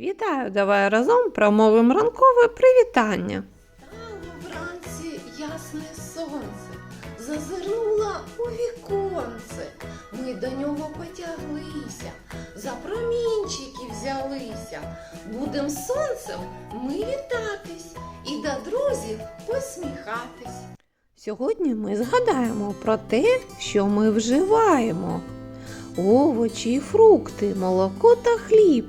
Вітаю, давай разом промовимо ранкове привітання. Рано вранці ясне сонце зазирнула у віконце. Ми до нього потяглися, за промінчики взялися. Будем сонцем ми вітатись і до друзів посміхатись. Сьогодні ми згадаємо про те, що ми вживаємо: овочі і фрукти, молоко та хліб.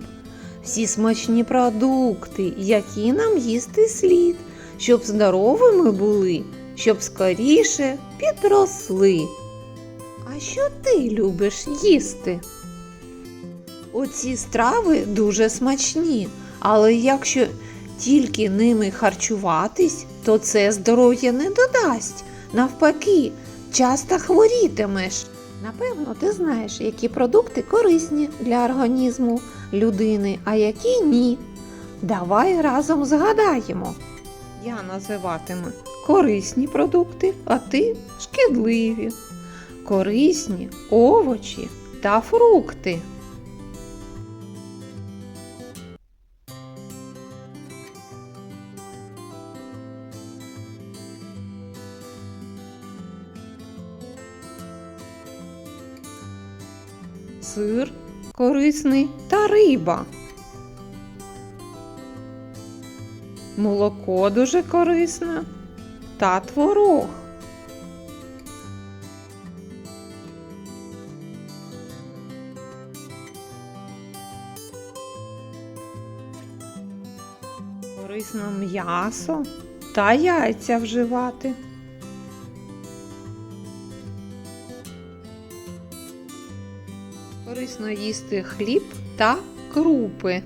Всі смачні продукти, які нам їсти слід, щоб здоровими були, щоб скоріше підросли. А що ти любиш їсти? Оці страви дуже смачні, але якщо тільки ними харчуватись, то це здоров'я не додасть. Навпаки, часто хворітимеш. Напевно, ти знаєш, які продукти корисні для організму людини, а які ні. Давай разом згадаємо. Я називатиму корисні продукти, а ти шкідливі. Корисні овочі та фрукти. сир корисний та риба. Молоко дуже корисне та творог. Корисно м'ясо та яйця вживати. Корисно їсти хліб та крупи.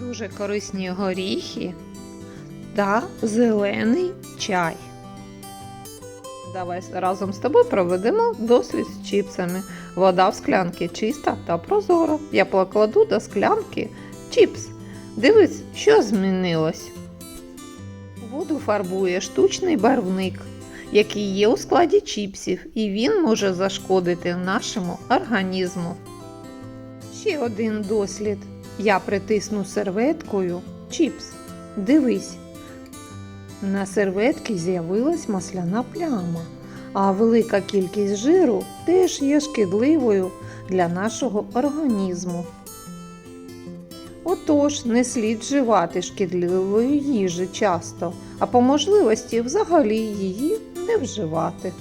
Дуже корисні горіхи та зелений чай. Давай разом з тобою проведемо дослід з чіпсами. Вода в склянці чиста та прозора. Я покладу до склянки чіпс. Дивись, що змінилось. Воду фарбує штучний барвник, який є у складі чіпсів, і він може зашкодити нашому організму. Ще один дослід. Я притисну серветкою чіпс. Дивись. На серветці з'явилась масляна пляма, а велика кількість жиру теж є шкідливою для нашого організму. Отож, не слід вживати шкідливої їжі часто, а по можливості взагалі її не вживати.